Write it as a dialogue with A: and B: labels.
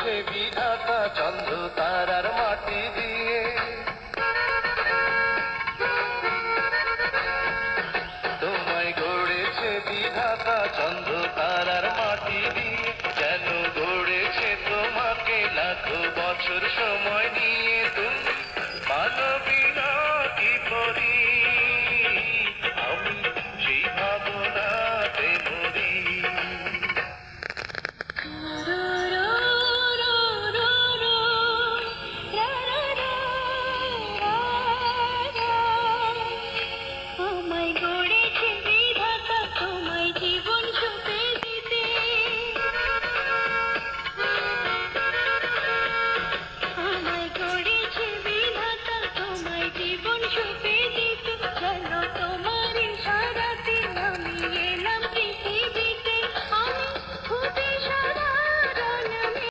A: গড়েছে বিধাতা চন্দ্র তারার মাটি দিয়ে। তোমায় গড়েছে বিধাতা চন্দ্র তারার মাটি দিয়ে। কেন গড়েছে তোমাকে লাখ লাখো